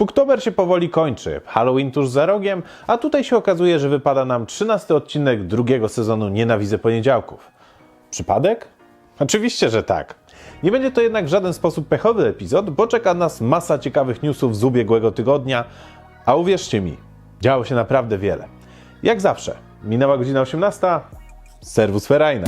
Spooktober się powoli kończy, Halloween tuż za rogiem, a tutaj się okazuje, że wypada nam 13 odcinek drugiego sezonu Nienawidzę Poniedziałków. Przypadek? Oczywiście, że tak. Nie będzie to jednak w żaden sposób pechowy epizod, bo czeka nas masa ciekawych newsów z ubiegłego tygodnia, a uwierzcie mi, działo się naprawdę wiele. Jak zawsze, minęła godzina 18, serwus ferajna.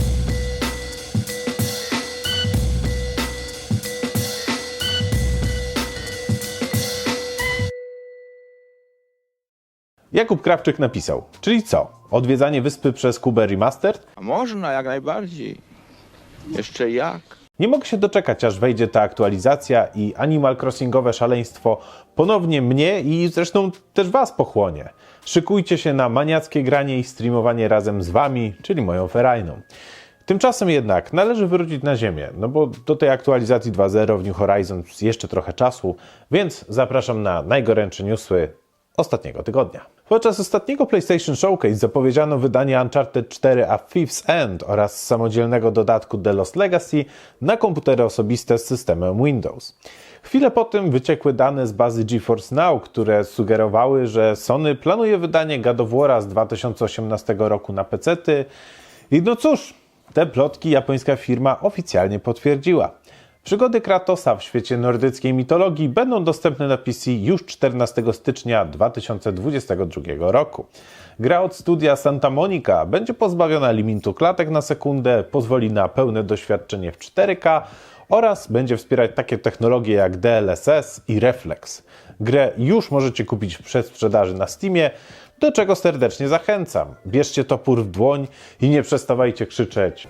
Jakub Krawczyk napisał, czyli co? Odwiedzanie wyspy przez Kubę Remastered? A można jak najbardziej. Jeszcze jak? Nie mogę się doczekać, aż wejdzie ta aktualizacja i Animal Crossingowe szaleństwo ponownie mnie i zresztą też Was pochłonie. Szykujcie się na maniackie granie i streamowanie razem z Wami, czyli moją ferajną. Tymczasem jednak należy wrócić na ziemię, no bo do tej aktualizacji 2.0 w New Horizons jeszcze trochę czasu, więc zapraszam na najgorętsze newsy ostatniego tygodnia. Podczas ostatniego PlayStation Showcase zapowiedziano wydanie Uncharted 4 A Thief's End oraz samodzielnego dodatku The Lost Legacy na komputery osobiste z systemem Windows. Chwilę po tym wyciekły dane z bazy GeForce Now, które sugerowały, że Sony planuje wydanie God of War'a z 2018 roku na PC-ty. I no cóż, te plotki japońska firma oficjalnie potwierdziła. Przygody Kratosa w świecie nordyckiej mitologii będą dostępne na PC już 14 stycznia 2022 roku. Gra od studia Santa Monica będzie pozbawiona limitu klatek na sekundę, pozwoli na pełne doświadczenie w 4K oraz będzie wspierać takie technologie jak DLSS i Reflex. Grę już możecie kupić w przedsprzedaży na Steamie, do czego serdecznie zachęcam. Bierzcie topór w dłoń i nie przestawajcie krzyczeć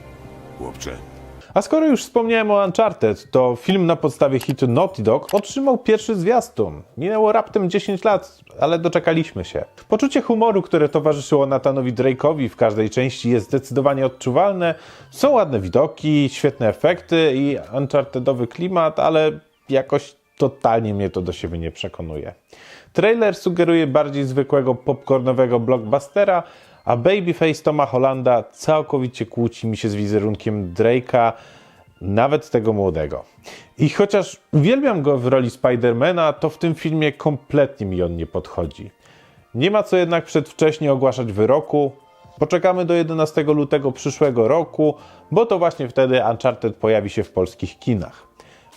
Chłopcze, a skoro już wspomniałem o Uncharted, to film na podstawie hitu Naughty Dog otrzymał pierwszy zwiastun. Minęło raptem 10 lat, ale doczekaliśmy się. Poczucie humoru, które towarzyszyło Nathanowi Drake'owi w każdej części jest zdecydowanie odczuwalne. Są ładne widoki, świetne efekty i Unchartedowy klimat, ale jakoś totalnie mnie to do siebie nie przekonuje. Trailer sugeruje bardziej zwykłego popcornowego blockbustera, a Babyface Toma Hollanda całkowicie kłóci mi się z wizerunkiem Drake'a, nawet tego młodego. I chociaż uwielbiam go w roli Spidermana, to w tym filmie kompletnie mi on nie podchodzi. Nie ma co jednak przedwcześnie ogłaszać wyroku. Poczekamy do 11 lutego przyszłego roku, bo to właśnie wtedy Uncharted pojawi się w polskich kinach.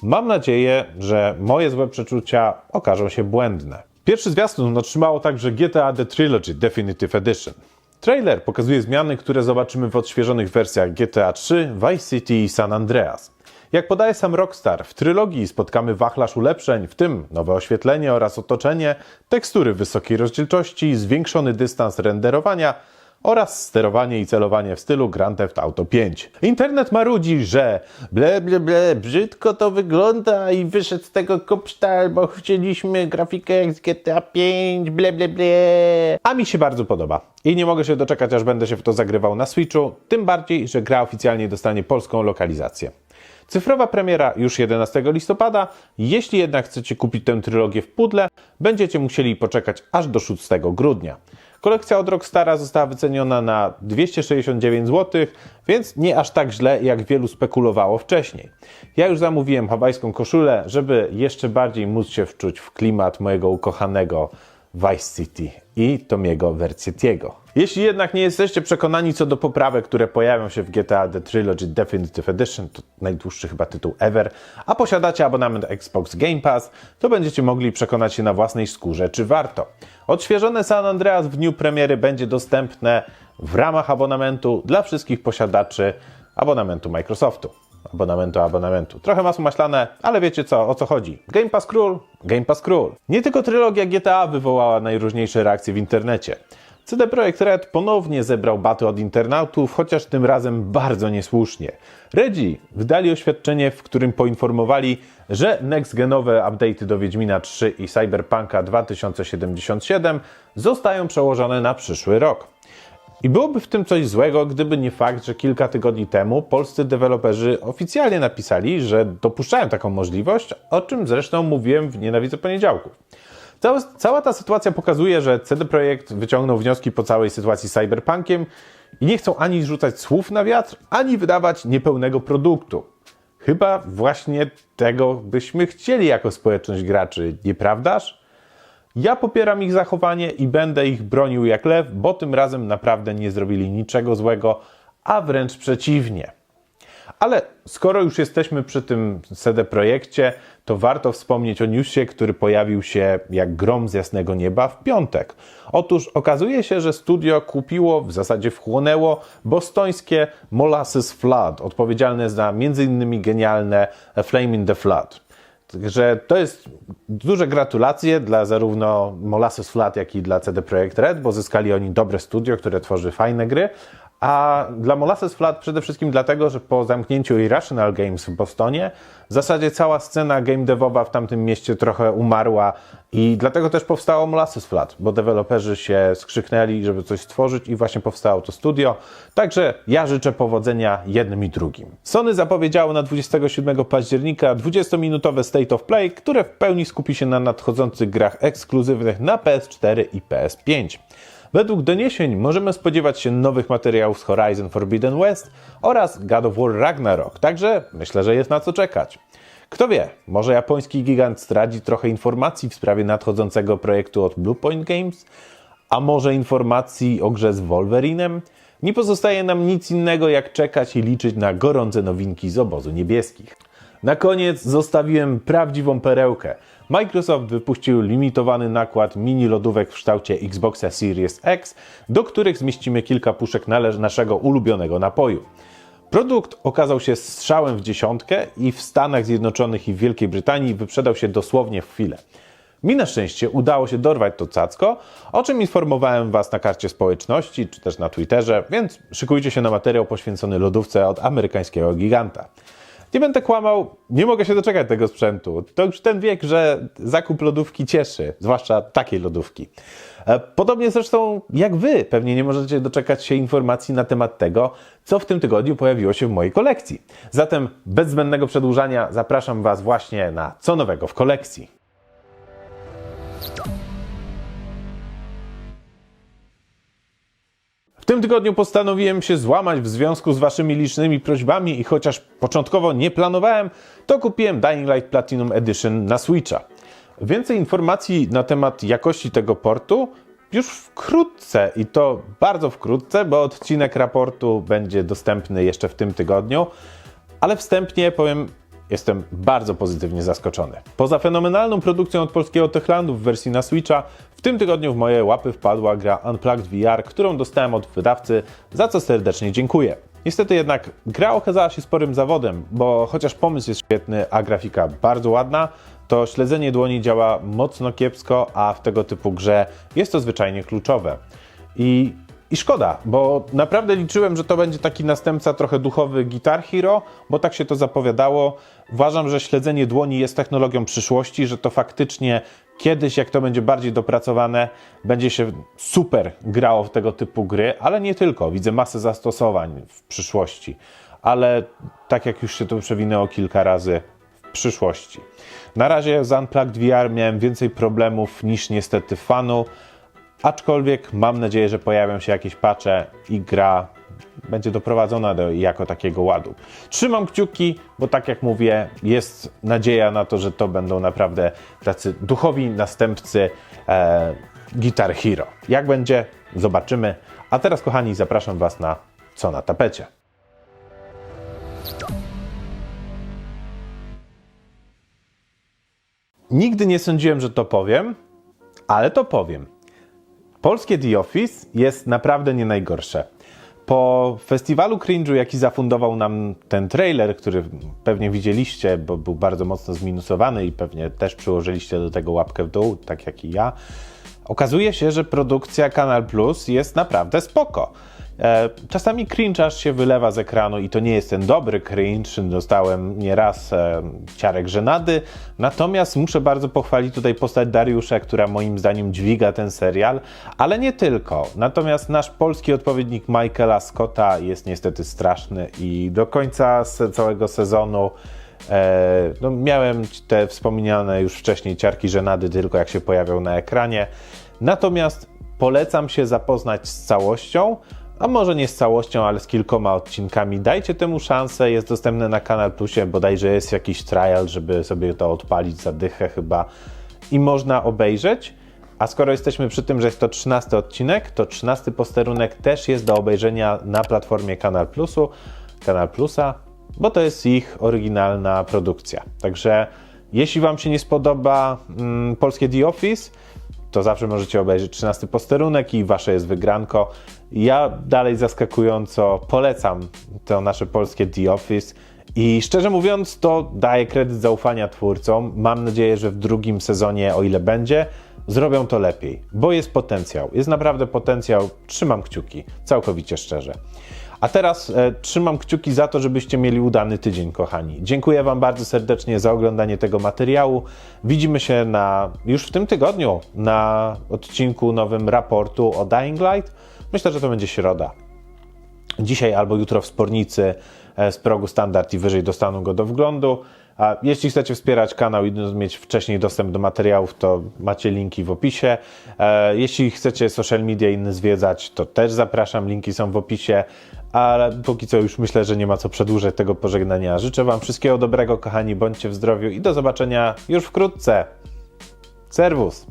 Mam nadzieję, że moje złe przeczucia okażą się błędne. Pierwszy zwiastun otrzymało także GTA The Trilogy Definitive Edition. Trailer pokazuje zmiany, które zobaczymy w odświeżonych wersjach GTA 3, Vice City i San Andreas. Jak podaje sam Rockstar, w trylogii spotkamy wachlarz ulepszeń, w tym nowe oświetlenie oraz otoczenie, tekstury wysokiej rozdzielczości, zwiększony dystans renderowania oraz sterowanie i celowanie w stylu Grand Theft Auto 5. Internet marudzi, że ble ble ble, brzydko to wygląda i wyszedł z tego kopsztal, bo chcieliśmy grafikę jak z GTA 5, ble ble ble. A mi się bardzo podoba i nie mogę się doczekać, aż będę się w to zagrywał na Switchu, tym bardziej, że gra oficjalnie dostanie polską lokalizację. Cyfrowa premiera już 11 listopada. Jeśli jednak chcecie kupić tę trylogię w pudle, będziecie musieli poczekać aż do 6 grudnia. Kolekcja od Rockstara została wyceniona na 269 zł, więc nie aż tak źle, jak wielu spekulowało wcześniej. Ja już zamówiłem hawajską koszulę, żeby jeszcze bardziej móc się wczuć w klimat mojego ukochanego Vice City i Tomiego Versietiego. Jeśli jednak nie jesteście przekonani co do poprawek, które pojawią się w GTA The Trilogy Definitive Edition, to najdłuższy chyba tytuł ever, a posiadacie abonament Xbox Game Pass, to będziecie mogli przekonać się na własnej skórze, czy warto. Odświeżone San Andreas w dniu premiery będzie dostępne w ramach abonamentu dla wszystkich posiadaczy abonamentu Microsoftu abonamentu, abonamentu. Trochę masło maślane, ale wiecie co, o co chodzi. Game Pass Król, Game Pass Król. Nie tylko trylogia GTA wywołała najróżniejsze reakcje w internecie. CD Projekt Red ponownie zebrał baty od internautów, chociaż tym razem bardzo niesłusznie. Redzi wydali oświadczenie, w którym poinformowali, że next-genowe update'y do Wiedźmina 3 i Cyberpunka 2077 zostają przełożone na przyszły rok. I byłoby w tym coś złego, gdyby nie fakt, że kilka tygodni temu polscy deweloperzy oficjalnie napisali, że dopuszczają taką możliwość, o czym zresztą mówiłem w Nienawidzę Poniedziałków. Cała, cała ta sytuacja pokazuje, że CD Projekt wyciągnął wnioski po całej sytuacji z Cyberpunkiem i nie chcą ani rzucać słów na wiatr, ani wydawać niepełnego produktu. Chyba właśnie tego byśmy chcieli jako społeczność graczy, nieprawdaż? Ja popieram ich zachowanie i będę ich bronił jak lew, bo tym razem naprawdę nie zrobili niczego złego, a wręcz przeciwnie. Ale skoro już jesteśmy przy tym CD Projekcie, to warto wspomnieć o newsie, który pojawił się jak grom z jasnego nieba w piątek. Otóż okazuje się, że studio kupiło, w zasadzie wchłonęło bostońskie Molasses Flood, odpowiedzialne za m.in. genialne A Flame in the Flood. Także to jest duże gratulacje dla zarówno Molasses Flood, jak i dla CD Projekt Red, bo zyskali oni dobre studio, które tworzy fajne gry. A dla Molasses Flood przede wszystkim dlatego, że po zamknięciu Irrational Games w Bostonie w zasadzie cała scena game devowa w tamtym mieście trochę umarła i dlatego też powstało Molasses Flood, bo deweloperzy się skrzyknęli, żeby coś stworzyć i właśnie powstało to studio. Także ja życzę powodzenia jednym i drugim. Sony zapowiedziało na 27 października 20-minutowe State of Play, które w pełni skupi się na nadchodzących grach ekskluzywnych na PS4 i PS5. Według doniesień możemy spodziewać się nowych materiałów z Horizon Forbidden West oraz God of War Ragnarok, także myślę, że jest na co czekać. Kto wie, może japoński gigant zdradzi trochę informacji w sprawie nadchodzącego projektu od Bluepoint Games, a może informacji o grze z Wolverinem? Nie pozostaje nam nic innego jak czekać i liczyć na gorące nowinki z obozu niebieskich. Na koniec zostawiłem prawdziwą perełkę. Microsoft wypuścił limitowany nakład mini lodówek w kształcie Xboxa Series X, do których zmieścimy kilka puszek naszego ulubionego napoju. Produkt okazał się strzałem w dziesiątkę i w Stanach Zjednoczonych i w Wielkiej Brytanii wyprzedał się dosłownie w chwilę. Mi na szczęście udało się dorwać to cacko, o czym informowałem Was na karcie społeczności czy też na Twitterze, więc szykujcie się na materiał poświęcony lodówce od amerykańskiego giganta. Nie będę kłamał, nie mogę się doczekać tego sprzętu. To już ten wiek, że zakup lodówki cieszy, zwłaszcza takiej lodówki. E, Podobnie zresztą jak Wy pewnie nie możecie doczekać się informacji na temat tego, co w tym tygodniu pojawiło się w mojej kolekcji. Zatem bez zbędnego przedłużania zapraszam Was właśnie na co nowego w kolekcji. W tym tygodniu postanowiłem się złamać w związku z Waszymi licznymi prośbami i chociaż początkowo nie planowałem, to kupiłem Dying Light Platinum Edition na Switcha. Więcej informacji na temat jakości tego portu już wkrótce i to bardzo wkrótce, bo odcinek raportu będzie dostępny jeszcze w tym tygodniu, ale wstępnie powiem, jestem bardzo pozytywnie zaskoczony. Poza fenomenalną produkcją od polskiego Techlandu w wersji na Switcha, w tym tygodniu w moje łapy wpadła gra Unplugged VR, którą dostałem od wydawcy, za co serdecznie dziękuję. Niestety jednak gra okazała się sporym zawodem, bo chociaż pomysł jest świetny, a grafika bardzo ładna, to śledzenie dłoni działa mocno kiepsko, a w tego typu grze jest to zwyczajnie kluczowe. I i szkoda, bo naprawdę liczyłem, że to będzie taki następca trochę duchowy Guitar Hero, bo tak się to zapowiadało. Uważam, że śledzenie dłoni jest technologią przyszłości, że to faktycznie kiedyś, jak to będzie bardziej dopracowane, będzie się super grało w tego typu gry, ale nie tylko. Widzę masę zastosowań w przyszłości, ale tak jak już się to przewinęło kilka razy w przyszłości. Na razie z Unplugged VR miałem więcej problemów niż niestety fanu, Aczkolwiek mam nadzieję, że pojawią się jakieś patche i gra będzie doprowadzona do jako takiego ładu. Trzymam kciuki, bo tak jak mówię, jest nadzieja na to, że to będą naprawdę tacy duchowi następcy e, Guitar Hero. Jak będzie, zobaczymy. A teraz, kochani, zapraszam Was na co na tapecie. Nigdy nie sądziłem, że to powiem, ale to powiem. Polskie The Office jest naprawdę nie najgorsze. Po festiwalu cringe'u, jaki zafundował nam ten trailer, który pewnie widzieliście, bo był bardzo mocno zminusowany i pewnie też przyłożyliście do tego łapkę w dół, tak jak i ja, okazuje się, że produkcja Kanal Plus jest naprawdę spoko. E, Czasami cringe aż się wylewa z ekranu i to nie jest ten dobry cringe. Dostałem nieraz e, ciarek żenady. Natomiast muszę bardzo pochwalić tutaj postać Dariusza, która moim zdaniem dźwiga ten serial, ale nie tylko. Natomiast nasz polski odpowiednik Michaela Scotta jest niestety straszny i do końca całego sezonu e, no, miałem te wspomniane już wcześniej ciarki żenady tylko jak się pojawiał na ekranie. Natomiast polecam się zapoznać z całością, a może nie z całością, ale z kilkoma odcinkami. Dajcie temu szansę, jest dostępne na Kanal Plusie, bodajże jest jakiś trial, żeby sobie to odpalić za dychę chyba i można obejrzeć. A skoro jesteśmy przy tym, że jest to 13 odcinek, to 13 posterunek też jest do obejrzenia na platformie Kanal Plusu, Kanal Plusa, bo to jest ich oryginalna produkcja. Także jeśli Wam się nie spodoba mm, polskie The Office, to zawsze możecie obejrzeć 13 posterunek i wasze jest wygranko. Ja dalej zaskakująco polecam to nasze polskie The Office i szczerze mówiąc to daję kredyt zaufania twórcom. Mam nadzieję, że w drugim sezonie, o ile będzie, zrobią to lepiej, bo jest potencjał. Jest naprawdę potencjał. Trzymam kciuki, całkowicie szczerze. A teraz e, trzymam kciuki za to, żebyście mieli udany tydzień, kochani. Dziękuję Wam bardzo serdecznie za oglądanie tego materiału. Widzimy się na, już w tym tygodniu na odcinku nowym raportu o Dying Light. Myślę, że to będzie środa. Dzisiaj albo jutro w Spornicy e, z progu standard i wyżej dostaną go do wglądu. A jeśli chcecie wspierać kanał i mieć wcześniej dostęp do materiałów, to macie linki w opisie. E, Jeśli chcecie social media inne zwiedzać, to też zapraszam, linki są w opisie. Ale póki co już myślę, że nie ma co przedłużać tego pożegnania. Życzę Wam wszystkiego dobrego, kochani, bądźcie w zdrowiu i do zobaczenia już wkrótce. Serwus!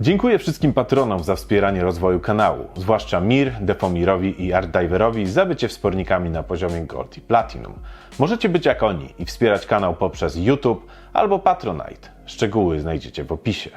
Dziękuję wszystkim patronom za wspieranie rozwoju kanału, zwłaszcza Mir, Defomirowi i Artdiverowi za bycie wspornikami na poziomie Gold i Platinum. Możecie być jak oni i wspierać kanał poprzez YouTube albo Patronite. Szczegóły znajdziecie w opisie.